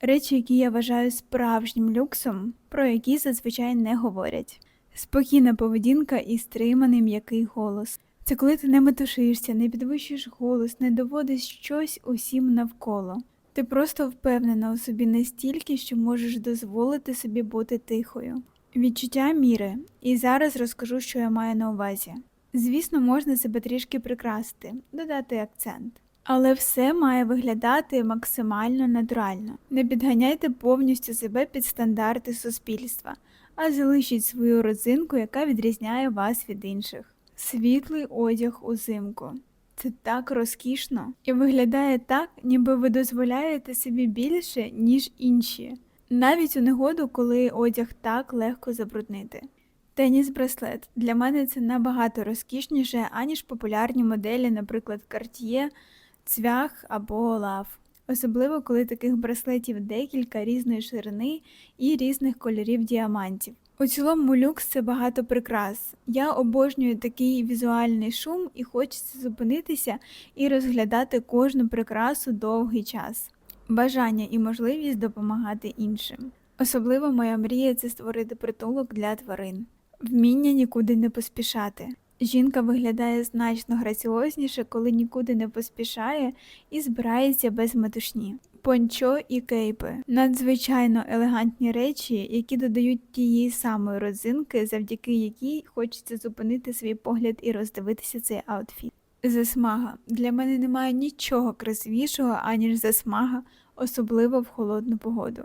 Речі, які я вважаю справжнім люксом, про які зазвичай не говорять. Спокійна поведінка і стриманий м'який голос. Це коли ти не метушишся, не підвищуєш голос, не доводиш щось усім навколо. Ти просто впевнена у собі настільки, що можеш дозволити собі бути тихою. Відчуття міри. І зараз розкажу, що я маю на увазі. Звісно, можна себе трішки прикрасити, додати акцент. Але все має виглядати максимально натурально. Не підганяйте повністю себе під стандарти суспільства, а залишіть свою родзинку, яка відрізняє вас від інших. Світлий одяг узимку. Це так розкішно і виглядає так, ніби ви дозволяєте собі більше, ніж інші. Навіть у негоду, коли одяг так легко забруднити. Теніс браслет для мене це набагато розкішніше, аніж популярні моделі, наприклад, Cartier, цвях або лав. Особливо, коли таких браслетів декілька різної ширини і різних кольорів діамантів. У цілому люкс це багато прикрас. Я обожнюю такий візуальний шум і хочеться зупинитися і розглядати кожну прикрасу довгий час. Бажання і можливість допомагати іншим. Особливо моя мрія це створити притулок для тварин. Вміння нікуди не поспішати. Жінка виглядає значно граціозніше, коли нікуди не поспішає і збирається без метушні. Пончо і кейпи надзвичайно елегантні речі, які додають тієї самої родзинки, завдяки якій хочеться зупинити свій погляд і роздивитися цей аутфіт. Засмага для мене немає нічого красивішого, аніж засмага, особливо в холодну погоду.